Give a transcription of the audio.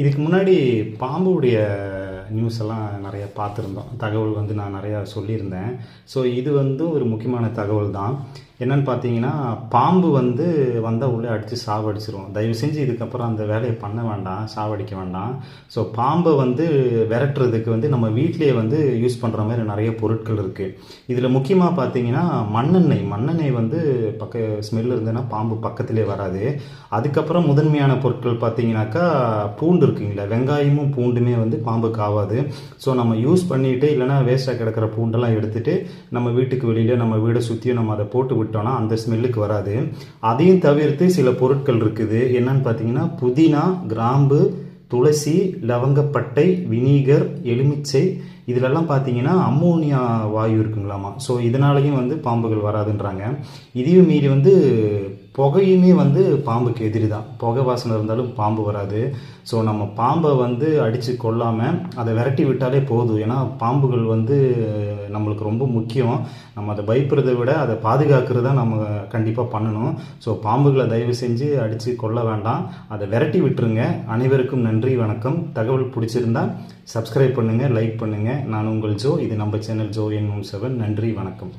இதுக்கு முன்னாடி பாம்புடைய நியூஸ் எல்லாம் நிறைய பார்த்துருந்தோம். தகவல் வந்து நான் நிறையா சொல்லியிருந்தேன். ஸோ இது வந்து ஒரு முக்கியமான தகவல் தான். என்னன்னு பார்த்தீங்கன்னா பாம்பு வந்து வந்தால் உள்ளே அடித்து சாவடிச்சிரும் தயவு செஞ்சு இதுக்கப்புறம் அந்த வேலையை பண்ண வேண்டாம் சாவடிக்க வேண்டாம். ஸோ பாம்பை வந்து விரட்டுறதுக்கு வந்து நம்ம வீட்டிலேயே வந்து யூஸ் பண்ணுற மாதிரி நிறைய பொருட்கள் இருக்குது இதில் முக்கியமாக பார்த்தீங்கன்னா மண்ணெண்ணெய். மண்ணெண்ணெய் வந்து பக்க ஸ்மெல் இருந்ததுன்னா பாம்பு பக்கத்திலே வராது. அதுக்கப்புறம் முதன்மையான பொருட்கள் பார்த்தீங்கன்னாக்கா பூண்டு இருக்குங்களா. வெங்காயமும் பூண்டுமே வந்து பாம்புக்கு ஆகாது ஸோ நம்ம யூஸ் பண்ணிவிட்டு இல்லைனா வேஸ்ட்டாக கிடக்கிற பூண்டெல்லாம் எடுத்துகிட்டு நம்ம வீட்டுக்கு வெளியில் நம்ம வீடை சுற்றியும் நம்ம அதை போட்டு விட்டோம்னா அந்த ஸ்மெல்லுக்கு வராது. அதையும் தவிர்த்து சில பொருட்கள் இருக்குது. என்னன்னு பார்த்தீங்கன்னா புதினா கிராம்பு துளசி லவங்கப்பட்டை வினீகர் எலுமிச்சை. இதிலெல்லாம் பார்த்தீங்கன்னா அம்மோனியா வாயு இருக்குங்களாமா. ஸோ இதனாலையும் வந்து பாம்புகள் வராதுன்றாங்க. இதையும் மீறி வந்து புகையுமே வந்து பாம்புக்கு எதிரி தான் புகை வாசனை இருந்தாலும் பாம்பு வராது. ஸோ நம்ம பாம்பை வந்து அடித்து கொல்லாமல் அதை விரட்டி விட்டாலே போதும். ஏன்னா பாம்புகள் வந்து நம்மளுக்கு ரொம்ப முக்கியம். நம்ம அதை பயப்படுறதை விட அதை பாதுகாக்கிறது தான் நம்ம கண்டிப்பாக பண்ணணும். ஸோ பாம்புகளை தயவு செஞ்சு அடித்து கொள்ள வேண்டாம். அதை விரட்டி விட்டுருங்க. அனைவருக்கும் நன்றி வணக்கம். தகவல் பிடிச்சிருந்தா சப்ஸ்கிரைப் பண்ணுங்கள் லைக் பண்ணுங்கள் நான் உங்கள் ஜோ இது நம்ம சேனல் ஜோ என் செவன். நன்றி வணக்கம்.